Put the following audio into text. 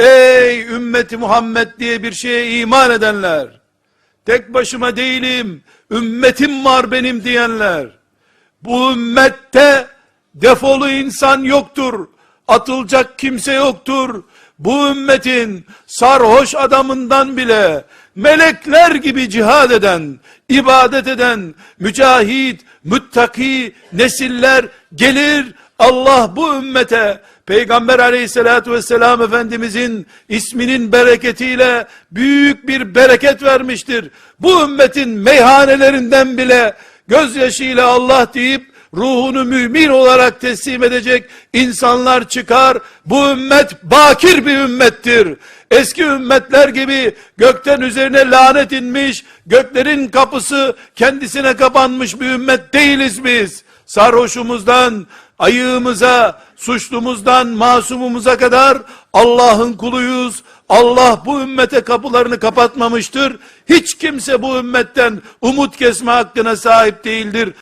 Ey ümmeti Muhammed diye bir şeye iman edenler. Tek başıma değilim. Ümmetim var benim diyenler. Bu ümmette defolu insan yoktur. Atılacak kimse yoktur. Bu ümmetin sarhoş adamından bile melekler gibi cihad eden, ibadet eden, mücahit, müttaki nesiller gelir. Allah bu ümmete Peygamber aleyhissalatü vesselam Efendimizin isminin bereketiyle büyük bir bereket vermiştir. Bu ümmetin meyhanelerinden bile gözyaşıyla Allah deyip ruhunu mümin olarak teslim edecek insanlar çıkar. Bu ümmet bakir bir ümmettir. Eski ümmetler gibi gökten üzerine lanet inmiş, göklerin kapısı kendisine kapanmış bir ümmet değiliz biz. Sarhoşumuzdan, ayığımıza, suçlumuzdan, masumumuza kadar Allah'ın kuluyuz. Allah bu ümmete kapılarını kapatmamıştır. Hiç kimse bu ümmetten umut kesme hakkına sahip değildir.